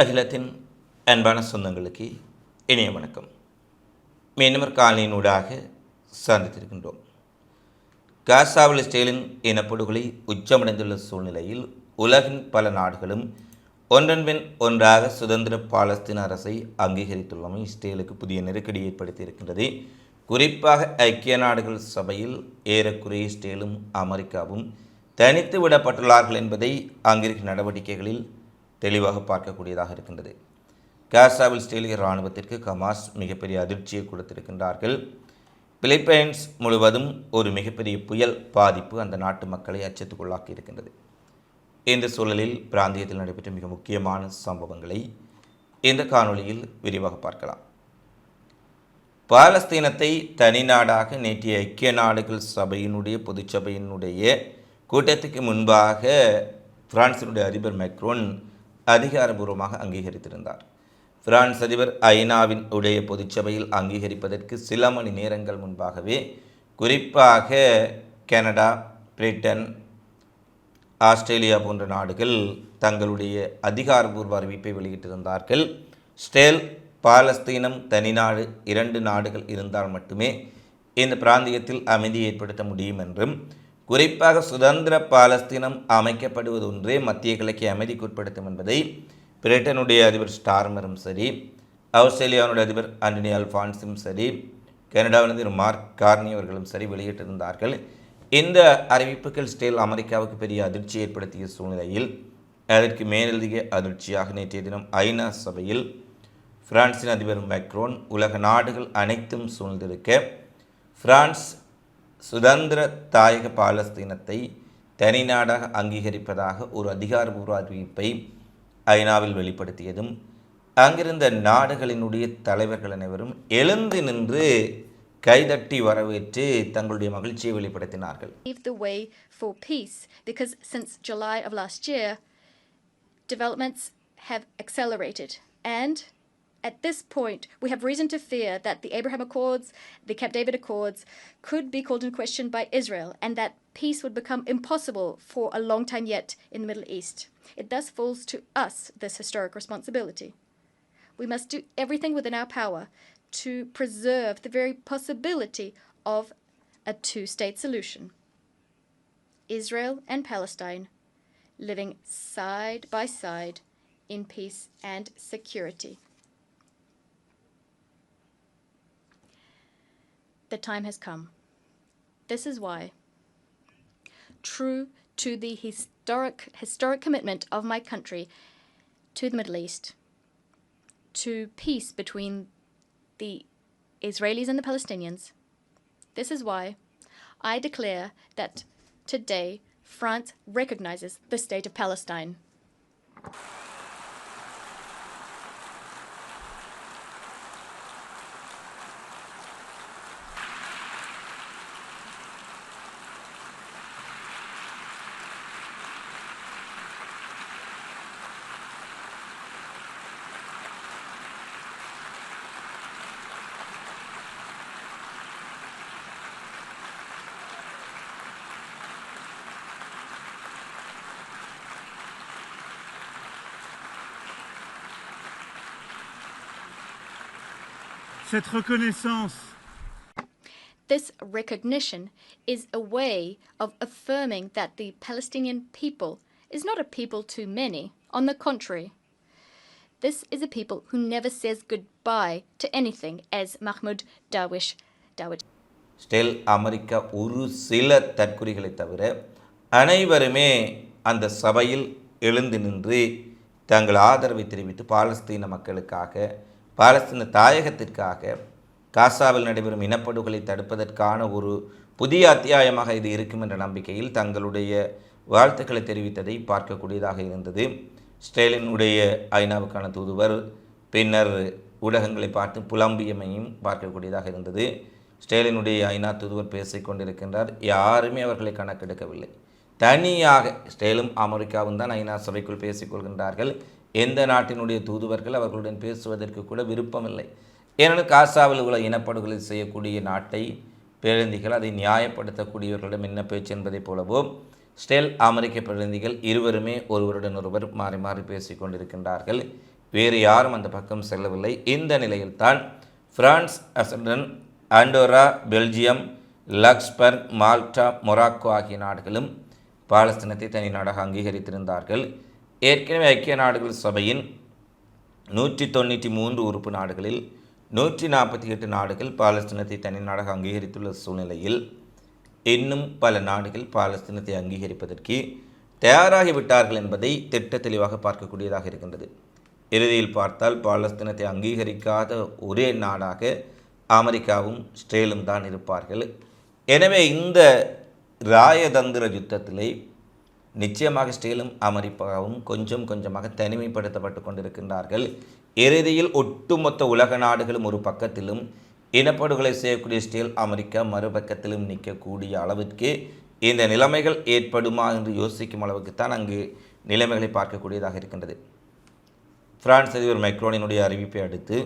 அகிலத்தின் அன்பான சொந்தங்களுக்கு இணைய வணக்கம். மீனவர் காலையினூடாக சந்தித்திருக்கின்றோம். காசாவில் ஸ்டேலின் இனப்படுகொலை உச்சமடைந்துள்ள சூழ்நிலையில் உலகின் பல நாடுகளும் ஒன்றன்பின் ஒன்றாக சுதந்திர பாலஸ்தீன அரசை அங்கீகரித்துள்ளமை இஸ்ரேலுக்கு புதிய நெருக்கடி ஏற்படுத்தியிருக்கின்றது. குறிப்பாக ஐக்கிய நாடுகள் சபையில் ஏறக்குறைய இஸ்ரேலும் அமெரிக்காவும் தனித்து விடப்பட்டுள்ளார்கள் என்பதை அங்கிருக்கும் நடவடிக்கைகளில் தெளிவாக பார்க்கக்கூடியதாக இருக்கின்றது. காசாவில் இஸ்ரேலிய இராணுவத்திற்கு கமாஸ் மிகப்பெரிய அதிர்ச்சியை கொடுத்திருக்கின்றார்கள். பிலிப்பைன்ஸ் முழுவதும் ஒரு மிகப்பெரிய புயல் பாதிப்பு அந்த நாட்டு மக்களை அச்சத்துக்குள்ளாக்கி இருக்கின்றது. இந்த சூழலில் பிராந்தியத்தில் நடைபெற்ற மிக முக்கியமான சம்பவங்களை இந்த காணொளியில் விரிவாக பார்க்கலாம். பாலஸ்தீனத்தை தனிநாடாக நேற்றைய ஐக்கிய நாடுகள் சபையினுடைய பொதுச்சபையினுடைய கூட்டத்துக்கு முன்பாக பிரான்சினுடைய அதிபர் மைக்ரோன் அதிகாரபூர்வமாக அங்கீகரித்திருந்தார். பிரான்ஸ் அதிபர் ஐநாவின் உடைய பொதுச்சபையில் அங்கீகரிப்பதற்கு சில மணி நேரங்கள் முன்பாகவே குறிப்பாக கனடா பிரிட்டன் ஆஸ்திரேலியா போன்ற நாடுகள் தங்களுடைய அதிகாரபூர்வ அறிவிப்பை வெளியிட்டிருந்தார்கள். ஸ்டேல் பாலஸ்தீனம் தனிநாடு இரண்டு நாடுகள் இருந்தால் மட்டுமே இந்த பிராந்தியத்தில் அமைதி ஏற்படுத்த முடியும் என்றும் குறிப்பாக சுதந்திர பாலஸ்தீனம் அமைக்கப்படுவது ஒன்றே மத்திய கிழக்கை அமைதிக்குட்படுத்தும் என்பதை பிரிட்டனுடைய அதிபர் ஸ்டார்மரும் சரி ஆஸ்திரேலியாவுடைய அதிபர் ஆண்டனி அல்ஃபான்ஸும் சரி கனடாவின் அதிபர் மார்க் கார்னி அவர்களும் சரி வெளியிட்டிருந்தார்கள். இந்த அறிவிப்புகள் ஸ்டேல் அமெரிக்காவுக்கு பெரிய அதிர்ச்சி ஏற்படுத்திய சூழ்நிலையில் அதற்கு மேலதிக அதிர்ச்சியாக நேற்றைய தினம் ஐநா சபையில் பிரான்சின் அதிபர் மேக்ரோன் உலக நாடுகள் அனைத்தும் சூழ்ந்திருக்க பிரான்ஸ் சுதந்திர தாயக பாலஸ்தீனத்தை தனிநாடாக அங்கீகரிப்பதாக ஒரு அதிகாரபூர்வ அறிவிப்பை ஐநாவில் வெளிப்படுத்தியதும் அங்கிருந்த நாடுகளினுடைய தலைவர்கள் அனைவரும் எழுந்து நின்று கைதட்டி வரவேற்று தங்களுடைய மகிழ்ச்சியை வெளிப்படுத்தினார்கள் the way for peace because since July of last year, developments have accelerated. And at this point, we have reason to fear that the Abraham Accords, the Camp David Accords, could be called into question by Israel and that peace would become impossible for a long time yet in the Middle East. It thus falls to us this historic responsibility. We must do everything within our power to preserve the very possibility of a two state solution. Israel and Palestine living side by side in peace and security. The time has come. This is why, true to the historic, historic commitment of my country to the Middle East, to peace between the Israelis and the Palestinians, this is why I declare that today France recognizes the state of Palestine. Cette reconnaissance This recognition is a way of affirming that the Palestinian people is not a people too many. On the contrary, this is a people who never says goodbye to anything, as Mahmoud Darwish Darwish. ஸ்டெல் America ஒரு சில தற்குறிகளை தவிர அனைவருமே அந்த சபையில் எழுந்து நின்று தங்கள் ஆதரவை தெரிவித்து பாலஸ்தீன மக்களுக்காக பாலஸ்தீன தாயகத்திற்காக காசாவில் நடைபெறும் இனப்படுகொலை தடுப்பதற்கான ஒரு புதிய அத்தியாயமாக இது இருக்கும் என்ற நம்பிக்கையில் தங்களுடைய வாழ்த்துக்களை தெரிவித்ததை பார்க்கக்கூடியதாக இருந்தது. ஸ்டேலினுடைய ஐநாவுக்கான தூதுவர் பின்னர் ஊடகங்களை பார்த்து புலம்பியமையும் பார்க்கக்கூடியதாக இருந்தது. ஸ்டேலினுடைய ஐநா தூதுவர் பேசிக் கொண்டிருக்கின்றார். யாருமே அவர்களை கணக்கெடுக்கவில்லை. தனியாக ஸ்டேலும் அமெரிக்காவும் தான் ஐநா சபைக்குள் பேசிக்கொள்கின்றார்கள் எந்த நாட்டினுடைய தூதுவர்கள் அவர்களுடன் பேசுவதற்கு கூட விருப்பமில்லை. ஏனெனில் காசாவில் உள்ள இனப்படுகொலை செய்யக்கூடிய நாட்டை பிரதிநிதிகள் அதை நியாயப்படுத்தக்கூடியவர்களிடம் என்ன பேச்சு என்பதைப் போலவோ ஸ்டெல் அமெரிக்க பிரதிநிதிகள் இருவருமே ஒருவருடன் ஒருவர் மாறி மாறி பேசிக்கொண்டிருக்கின்றார்கள் வேறு யாரும் அந்த பக்கம் செல்லவில்லை. இந்த நிலையில்தான் France அசடன் Andorra Belgium Luxembourg Malta Morocco ஆகிய நாடுகளும் பாலஸ்தீனத்தை தனி நாடாக அங்கீகரித்திருந்தார்கள். ஏற்கனவே ஐக்கிய நாடுகள் சபையின் நூற்றி தொண்ணூற்றி மூன்று உறுப்பு நாடுகளில் நூற்றி நாற்பத்தி எட்டு நாடுகள் பாலஸ்தீனத்தை தனி நாடாக அங்கீகரித்துள்ள சூழ்நிலையில் இன்னும் பல நாடுகள் பாலஸ்தீனத்தை அங்கீகரிப்பதற்கு தயாராகிவிட்டார்கள் என்பதை திட்ட தெளிவாக பார்க்கக்கூடியதாக இருக்கின்றது. இறுதியில் பார்த்தால் பாலஸ்தீனத்தை அங்கீகரிக்காத ஒரே நாடாக அமெரிக்காவும் இஸ்ரேலும் தான் இருப்பார்கள். எனவே இந்த ராயதந்திர யுத்தத்திலே நிச்சயமாக ஸ்டீலும் அமெரிக்காவும் கொஞ்சம் கொஞ்சமாக தனிமைப்படுத்தப்பட்டு கொண்டிருக்கின்றார்கள். இறுதியில் ஒட்டுமொத்த உலக நாடுகளும் ஒரு பக்கத்திலும் இனப்படுகொலை செய்யக்கூடிய ஸ்டீல் அமெரிக்கா மறுபக்கத்திலும் நிற்கக்கூடிய அளவிற்கு இந்த நிலைமைகள் ஏற்படுமா என்று யோசிக்கும் அளவுக்கு தான் அங்கு நிலைமைகளை பார்க்கக்கூடியதாக இருக்கின்றது. பிரான்ஸ் அதிபர் மைக்ரோனினுடைய அறிவிப்பை அடுத்து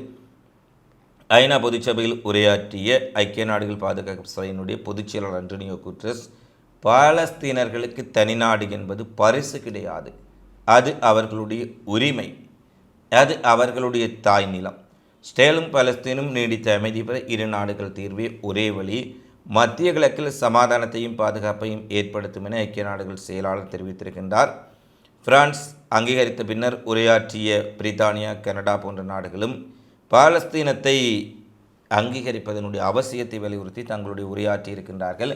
ஐநா பொதுச்சபையில் உரையாற்றிய ஐக்கிய நாடுகள் பாதுகாப்பு சபையினுடைய பொதுச் செயலாளர் அன்டோனியோ குட்ரஸ் பாலஸ்தீனர்களுக்கு தனிநாடு என்பது பரிசு கிடையாது. அது அவர்களுடைய உரிமை. அது அவர்களுடைய தாய் நிலம். ஸ்டேலும் பலஸ்தீனும் நீடித்த அமைதி பெற இரு நாடுகள் தீர்வே ஒரே வழி. மத்திய கிழக்கில் சமாதானத்தையும் பாதுகாப்பையும் ஏற்படுத்தும் என ஐக்கிய நாடுகள் செயலாளர் தெரிவித்திருக்கின்றார். பிரான்ஸ் அங்கீகரித்த பின்னர் உரையாற்றிய பிரித்தானியா கனடா போன்ற நாடுகளும் பாலஸ்தீனத்தை அங்கீகரிப்பதனுடைய அவசியத்தை வலியுறுத்தி தங்களுடைய உரையாற்றி இருக்கின்றார்கள்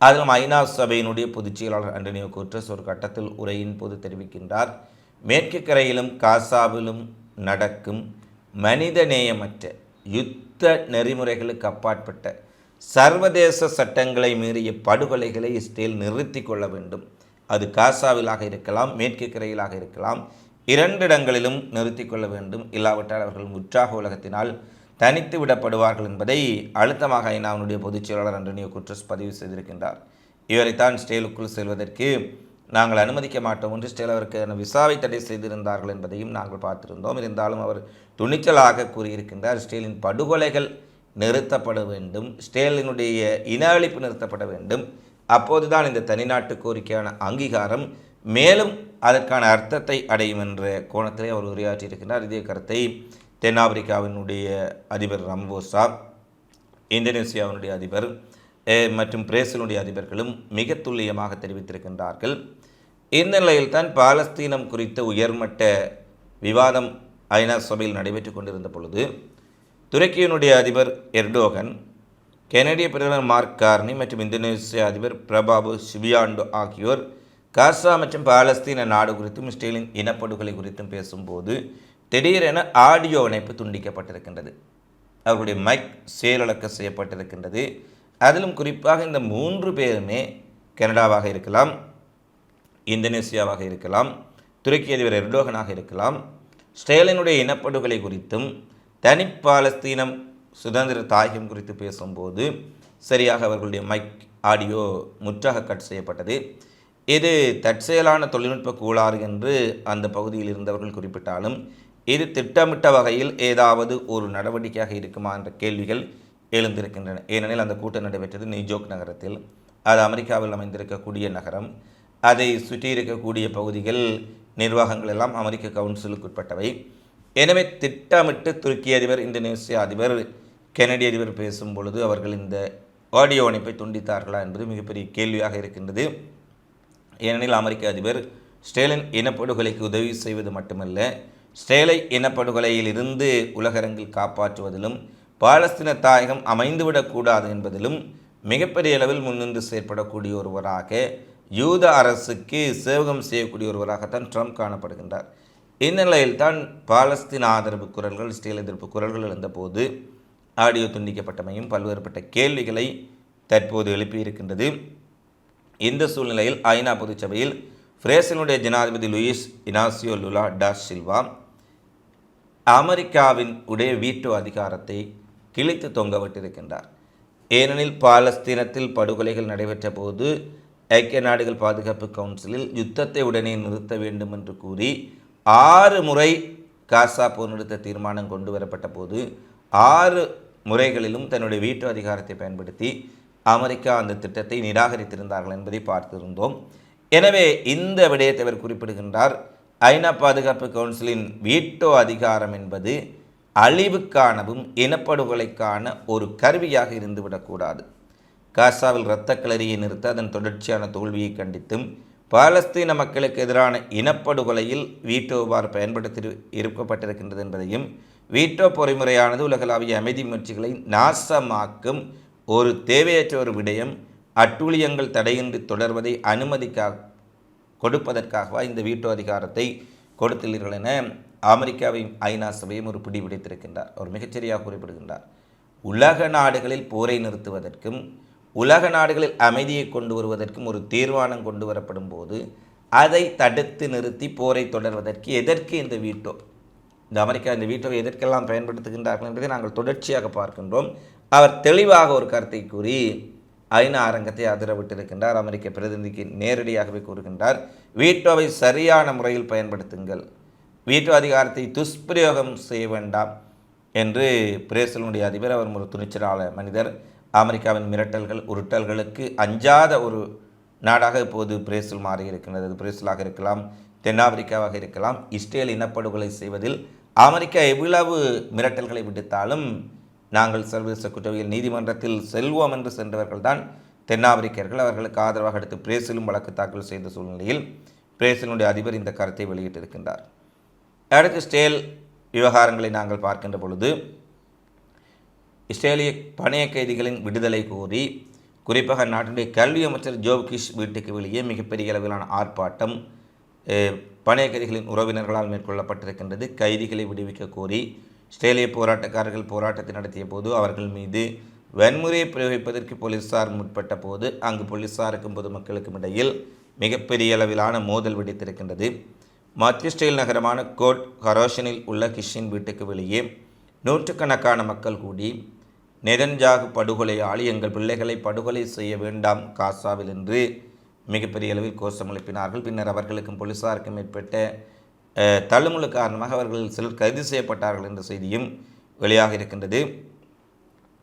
அதிலும் ஐநா சபையினுடைய பொதுச் செயலாளர் அண்டனியோ குட்ரஸ் ஒரு கட்டத்தில் உரையின் போது தெரிவிக்கின்றார் மேற்கு கரையிலும் காசாவிலும் நடக்கும் மனித நேயமற்ற யுத்த நெறிமுறைகளுக்கு அப்பாற்பட்ட சர்வதேச சட்டங்களை மீறிய படுகொலைகளை இஸ்ரேல் நிறுத்தி கொள்ள வேண்டும். அது காசாவிலாக இருக்கலாம் மேற்கு கரையிலாக இருக்கலாம் இரண்டு இடங்களிலும் நிறுத்தி கொள்ள வேண்டும். இல்லாவிட்டால் அவர்கள் உற்சாக உலகத்தினால் தனித்து விடப்படுவார்கள் என்பதை அழுத்தமாக ஐநாவினுடைய பொதுச் செயலாளர் அண்டனியோ குட்ரஸ் பதிவு செய்திருக்கின்றார். இவரைத்தான் ஸ்டேலுக்குள் செல்வதற்கு நாங்கள் அனுமதிக்க மாட்டோம். என்று ஸ்டேல் அவருக்கான விசாவை தடை செய்திருந்தார்கள் என்பதையும் நாங்கள் பார்த்திருந்தோம். இருந்தாலும் அவர் துணிச்சலாக கூறியிருக்கின்றார் ஸ்டேலின் படுகொலைகள் நிறுத்தப்பட வேண்டும் ஸ்டேலினுடைய இன அழிப்பு நிறுத்தப்பட வேண்டும். அப்போதுதான் இந்த தனிநாட்டு கோரிக்கையான அங்கீகாரம் மேலும் அதற்கான அர்த்தத்தை அடையும் என்ற கோணத்திலே அவர் உரையாற்றியிருக்கின்றார். இதே கருத்தை தென்னாப்பிரிக்காவினுடைய அதிபர் ரம்போசா இந்தோனேசியாவினுடைய அதிபர் மற்றும் பிரேசிலுடைய அதிபர்களும் மிக துல்லியமாக தெரிவித்திருக்கின்றார்கள். இந்த நிலையில்தான் பாலஸ்தீனம் குறித்த உயர்மட்ட விவாதம் ஐநா சபையில் நடைபெற்று கொண்டிருந்த பொழுது துருக்கியினுடைய அதிபர் எர்டோகன் கெனடிய பிரதமர் மார்க் கார்னி மற்றும் இந்தோனேசிய அதிபர் பிரபாபு சிபியாண்டோ ஆகியோர் காசா மற்றும் பாலஸ்தீன நாடு குறித்தும் இஸ்ரேலின் இனப்படுகொலை குறித்தும் பேசும்போது திடீரென ஆடியோ இணைப்பு துண்டிக்கப்பட்டிருக்கின்றது. அவர்களுடைய மைக் செயலிழக்க செய்யப்பட்டிருக்கின்றது. அதிலும் குறிப்பாக இந்த மூன்று பேருமே கனடாவாக இருக்கலாம் இந்தோனேசியாவாக இருக்கலாம் துருக்கி அதிபர் எர்டோகனாக இருக்கலாம் ஸ்டேலினுடைய இனப்படுகொலை குறித்தும் தனி பாலஸ்தீனம் சுதந்திர தாயகம் குறித்து பேசும்போது சரியாக அவர்களுடைய மைக் ஆடியோ முற்றாக கட் செய்யப்பட்டது. இது தற்செயலான தொழில்நுட்ப கூளாறு என்று அந்த பகுதியில் இருந்தவர்கள் குறிப்பிட்டாலும் இது திட்டமிட்ட வகையில் ஏதாவது ஒரு நடவடிக்கையாக இருக்குமா என்ற கேள்விகள் எழுந்திருக்கின்றன. ஏனெனில் அந்த கூட்டம் நடைபெற்றது நியூஜோக் நகரத்தில். அது அமெரிக்காவில் அமைந்திருக்கக்கூடிய நகரம். அதை சுற்றி இருக்கக்கூடிய பகுதிகள் நிர்வாகங்கள் எல்லாம் அமெரிக்க கவுன்சிலுக்கு உட்பட்டவை. எனவே திட்டமிட்டு துருக்கி அதிபர் இந்தோனேசிய அதிபர் கெனடிய அதிபர் பேசும் பொழுது அவர்கள் இந்த ஆடியோ இணைப்பை துண்டித்தார்களா என்பது மிகப்பெரிய கேள்வியாக இருக்கின்றது. ஏனெனில் அமெரிக்க அதிபர் ஸ்டேலின் இனப்படுகொலைக்கு உதவி செய்வது மட்டுமல்ல ஸ்டேலை இனப்படுகொலையில் இருந்து உலகரங்கில் காப்பாற்றுவதிலும் பாலஸ்தீன தாயகம் அமைந்துவிடக்கூடாது என்பதிலும் மிகப்பெரிய அளவில் முன்னின்று செயற்படக்கூடிய ஒருவராக யூத அரசுக்கு சேவகம் செய்யக்கூடிய ஒருவராகத்தான் ட்ரம்ப் காணப்படுகின்றார். இந்த நிலையில்தான் பாலஸ்தீன ஆதரவு குரல்கள் ஸ்டீல் எதிர்ப்பு குரல்கள் இருந்தபோது ஆடியோ துண்டிக்கப்பட்டமையும் பல்வேறுபட்ட கேள்விகளை தற்போது எழுப்பியிருக்கின்றது. இந்த சூழ்நிலையில் ஐநா பொதுச்சபையில் பிரேசிலுடைய ஜனாதிபதி Luiz Inacio Lula da Silva அமெரிக்காவின் உடைய வீட்டு அதிகாரத்தை கிழித்து தொங்கவிட்டிருக்கின்றார். ஏனெனில் பாலஸ்தீனத்தில் படுகொலைகள் நடைபெற்ற போது ஐக்கிய நாடுகள் பாதுகாப்பு கவுன்சிலில் யுத்தத்தை உடனே நிறுத்த வேண்டும் என்று கூறி ஆறு முறை காசா போர் நிறுத்த தீர்மானம் கொண்டு வரப்பட்ட போது ஆறு முறைகளிலும் தன்னுடைய வீட்டு அதிகாரத்தை பயன்படுத்தி அமெரிக்கா அந்த திட்டத்தை நிராகரித்திருந்தார்கள் என்பதை பார்த்திருந்தோம். எனவே இந்த விடயத்தை அவர் குறிப்பிடுகின்றார். ஐநா பாதுகாப்பு கவுன்சிலின் வீட்டோ அதிகாரம் என்பது அழிவுக்கானவும் இனப்படுகொலைக்கான ஒரு கருவியாக இருந்துவிடக்கூடாது. காசாவில் இரத்த கிளறியை நிறுத்த அதன் தொடர்ச்சியான தோல்வியை கண்டித்தும் பாலஸ்தீன மக்களுக்கு எதிரான இனப்படுகொலையில் வீட்டோவார் பயன்படுத்தி இருக்கப்பட்டிருக்கின்றது என்பதையும் வீட்டோ பொறிமுறையானது உலகளாவிய அமைதி முயற்சிகளை நாசமாக்கும் ஒரு தேவையற்ற ஒரு விடயம் அட்டூழியங்கள் தடையின்றி தொடர்வதை அனுமதிக்கா கொடுப்பதற்காகவா இந்த வீட்டோ அதிகாரத்தை கொடுத்துள்ளீர்கள் என அமெரிக்காவையும் ஐநா சபையும் ஒரு பிடி பிடித்திருக்கின்றார் அவர் மிகச்சரியாக குறிப்பிடுகின்றார். உலக நாடுகளில் போரை நிறுத்துவதற்கும் உலக நாடுகளில் அமைதியை கொண்டு வருவதற்கும் ஒரு தீர்மானம் கொண்டு வரப்படும் போது அதை தடுத்து நிறுத்தி போரை தொடர்வதற்கு எதற்கு இந்த வீட்டோ இந்த அமெரிக்கா இந்த வீட்டோவை எதற்கெல்லாம் பயன்படுத்துகின்றார்கள் என்பதை நாங்கள் தொடர்ச்சியாக பார்க்கின்றோம். அவர் தெளிவாக ஒரு கருத்தை கூறி ஐநா அரங்கத்தை ஆதரவிட்டிருக்கின்றார் அமெரிக்க பிரதிநிதிக்கு நேரடியாகவே கூறுகின்றார். வீட்டோவை சரியான முறையில் பயன்படுத்துங்கள். வீட்டோ அதிகாரத்தை துஷ்பிரயோகம் செய்ய வேண்டாம் என்று பிரேசலுடைய அதிபர் அவர் ஒரு துணிச்சலாள மனிதர். அமெரிக்காவின் மிரட்டல்கள் உருட்டல்களுக்கு அஞ்சாத ஒரு நாடாக இப்போது பிரேசில் மாறி இருக்கின்றது பிரேசிலாக இருக்கலாம் தென்னாப்பிரிக்காவாக இருக்கலாம் இஸ்ரேல் இனப்படுகொலை செய்வதில் அமெரிக்கா எவ்வளவு மிரட்டல்களை விடுத்தாலும் நாங்கள் சர்வதேச குற்றவியல் நீதிமன்றத்தில் செல்வோம் என்று சென்றவர்கள்தான் தென்னாப்பிரிக்கர்கள். அவர்களுக்கு ஆதரவாக எடுத்து பிரேசிலும் வழக்கு தாக்கல் செய்த சூழ்நிலையில் பிரேசிலுடைய அதிபர் இந்த கருத்தை வெளியிட்டிருக்கின்றார். அடுத்து ஸ்டேல் விவகாரங்களை நாங்கள் பார்க்கின்ற பொழுது இஸ்ரேலிய பணைய கைதிகளின் விடுதலை கோரி குறிப்பாக நாட்டினுடைய கல்வி அமைச்சர் ஜோபகிஷ் வீட்டுக்கு வெளியே மிகப்பெரிய அளவிலான ஆர்ப்பாட்டம் பணைய கைதிகளின் உறவினர்களால் மேற்கொள்ளப்பட்டிருக்கின்றது. கைதிகளை விடுவிக்க கோரி இஸ்ரேலிய போராட்டக்காரர்கள் போராட்டத்தை நடத்திய போது அவர்கள் மீது வன்முறையை பிரயோகிப்பதற்கு போலீசார் முற்பட்ட போது அங்கு போலீசாருக்கும் பொதுமக்களுக்கும் இடையில் மிகப்பெரிய அளவிலான மோதல் வெடித்திருக்கின்றது. மத்திய இஸ்ரேல் நகரமான கோட் ஹரோஷனில் உள்ள கிஷின் வீட்டுக்கு வெளியே நூற்றுக்கணக்கான மக்கள் கூடி நெதன்ஜாகு படுகொலையாளி எங்கள் பிள்ளைகளை படுகொலை செய்ய வேண்டாம் காசாவில் என்று மிகப்பெரிய அளவில் கோஷம் எழுப்பினார்கள். பின்னர் அவர்களுக்கும் போலீசாருக்கும் ஏற்பட்ட தள்ளுமுள்ளு காரணமாக அவர்கள் சிலர் கைது செய்யப்பட்டார்கள் என்ற செய்தியும் வெளியாக இருக்கின்றது.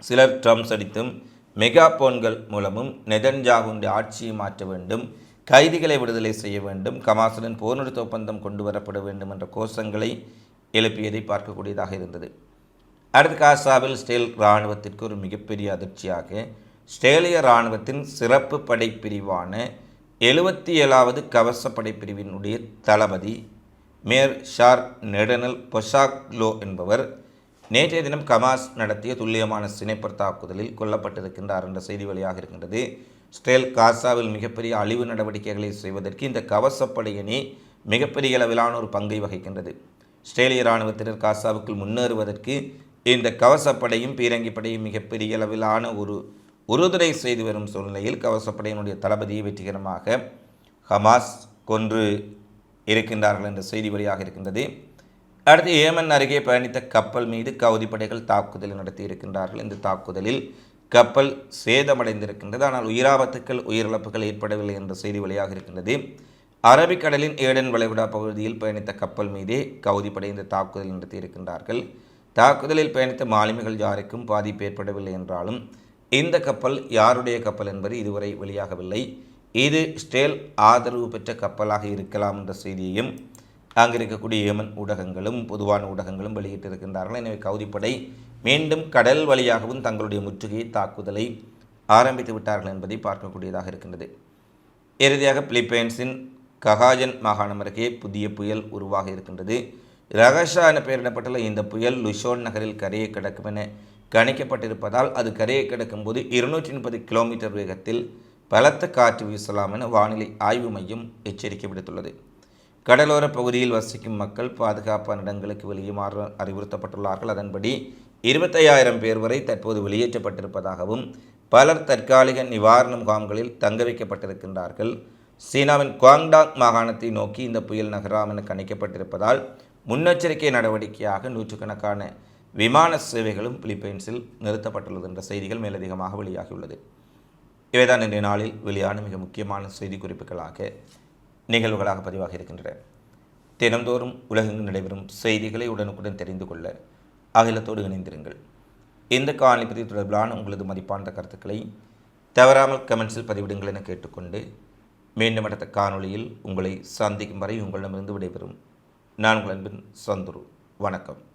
சிலர் ட்ரம்ஸ் அடித்தும் மெகாபோன்கள் மூலமும் நெதன்ஜாகுடைய ஆட்சியை மாற்ற வேண்டும் கைதிகளை விடுதலை செய்ய வேண்டும் கமாசுடன் போர் நிறுத்த ஒப்பந்தம் கொண்டு வரப்பட வேண்டும் என்ற கோஷங்களை எழுப்பியதை பார்க்கக்கூடியதாக இருந்தது. அடுத்து காசாவில் ஸ்டேல் இராணுவத்திற்கு ஒரு மிகப்பெரிய அதிர்ச்சியாக ஸ்டேலிய இராணுவத்தின் சிறப்பு படைப்பிரிவான எழுபத்தி ஏழாவது கவச படைப்பிரிவினுடைய தளபதி மேர் ஷார் நெடனல் பொஷாக்லோ என்பவர் நேற்றைய தினம் கமாஸ் நடத்திய துல்லியமான சினைப்பர் தாக்குதலில் கொல்லப்பட்டிருக்கின்றார் என்ற செய்தி வெளியாக இருக்கின்றது. ஸ்டேல் காசாவில் மிகப்பெரிய அழிவு நடவடிக்கைகளை செய்வதற்கு இந்த கவசப்படையணி மிகப்பெரிய அளவிலான ஒரு பங்கை வகிக்கின்றது. ஸ்ட்ரேலிய இராணுவத்தினர் காசாவுக்குள் முன்னேறுவதற்கு இந்த கவசப்படையும் பீரங்கிப்படையும் மிகப்பெரிய அளவிலான ஒரு உறுதுணை செய்து வரும் சூழ்நிலையில் கவசப்படையினுடைய தளபதியை வெற்றிகரமாக ஹமாஸ் கொன்று இருக்கின்றார்கள் என்ற செய்தி வழியாக இருக்கின்றது. அடுத்து ஏமன் அருகே பயணித்த கப்பல் மீது கவுதி படைகள் தாக்குதல் நடத்தி இருக்கின்றார்கள். இந்த தாக்குதலில் கப்பல் சேதமடைந்திருக்கின்றது. ஆனால் உயிராபத்துக்கள் உயிரிழப்புகள் ஏற்படவில்லை என்ற செய்தி வழியாக இருக்கின்றது. அரபிக்கடலின் ஏடன் வளைகுடா பகுதியில் பயணித்த கப்பல் மீதே கவுதி படை இந்த தாக்குதல் நடத்தி இருக்கின்றார்கள். தாக்குதலில் பயணித்த மாலுமிகள் யாருக்கும் பாதிப்பு ஏற்படவில்லை என்றாலும் இந்த கப்பல் யாருடைய கப்பல் என்பது இதுவரை வெளியாகவில்லை. இது ஸ்டேல் ஆதரவு பெற்ற கப்பலாக இருக்கலாம் என்ற செய்தியையும் அங்கே இருக்கக்கூடிய ஏமன் ஊடகங்களும் பொதுவான ஊடகங்களும் வெளியிட்டிருக்கின்றார்கள். எனவே கவுதிப்படை மீண்டும் கடல் வழியாகவும் தங்களுடைய முற்றுகையை தாக்குதலை ஆரம்பித்து விட்டார்கள் என்பதை பார்க்கக்கூடியதாக இருக்கின்றது. இறுதியாக பிலிப்பைன்ஸின் ககாஜன் மாகாணம் அருகே புதிய புயல் உருவாக இருக்கின்றது. ரகஷா என பெயரிடப்பட்டுள்ள இந்த புயல் லுஷோன் நகரில் கரையை கிடக்கும் என கணிக்கப்பட்டிருப்பதால் அது கரையை கிடக்கும்போது இருநூற்றி முப்பது கிலோமீட்டர் வேகத்தில் பலத்த காற்று வீசலாம் என வானிலை ஆய்வு மையம் எச்சரிக்கை விடுத்துள்ளது. கடலோர பகுதியில் வசிக்கும் மக்கள் பாதுகாப்பான இடங்களுக்கு வெளியுமாறு அறிவுறுத்தப்பட்டுள்ளார்கள். அதன்படி இருபத்தையாயிரம் பேர் வரை தற்போது வெளியேற்றப்பட்டிருப்பதாகவும் பலர் தற்காலிக நிவாரண முகாம்களில் தங்க வைக்கப்பட்டிருக்கின்றார்கள். சீனாவின் குவாங்டாங் மாகாணத்தை நோக்கி இந்த புயல் நகராம் என கணிக்கப்பட்டிருப்பதால் முன்னெச்சரிக்கை நடவடிக்கையாக நூற்றுக்கணக்கான விமான சேவைகளும் பிலிப்பைன்ஸில் நிறுத்தப்பட்டுள்ளது என்ற செய்திகள் மேலதிகமாக வெளியாகியுள்ளது. இவைதான் இன்றைய நாளில் வெளியான மிக முக்கியமான செய்தி குறிப்புகளாக நிகழ்வுகளாக பதிவாக இருக்கின்றன. தினந்தோறும் உலகெங்கு நடைபெறும் செய்திகளை உடனுக்குடன் தெரிந்து கொள்ள அகிலத்தோடு இணைந்திருங்கள். இந்த காணொலி பதிவு தொடர்பிலான உங்களது மதிப்பான கருத்துக்களை தவறாமல் கமெண்ட்ஸில் பதிவிடுங்கள் என கேட்டுக்கொண்டு மீண்டும் அடுத்த காணொளியில் உங்களை சந்திக்கும் வரை உங்களிடமிருந்து விடைபெறும். நான் உங்கள் அன்பின் சந்துரு. வணக்கம்.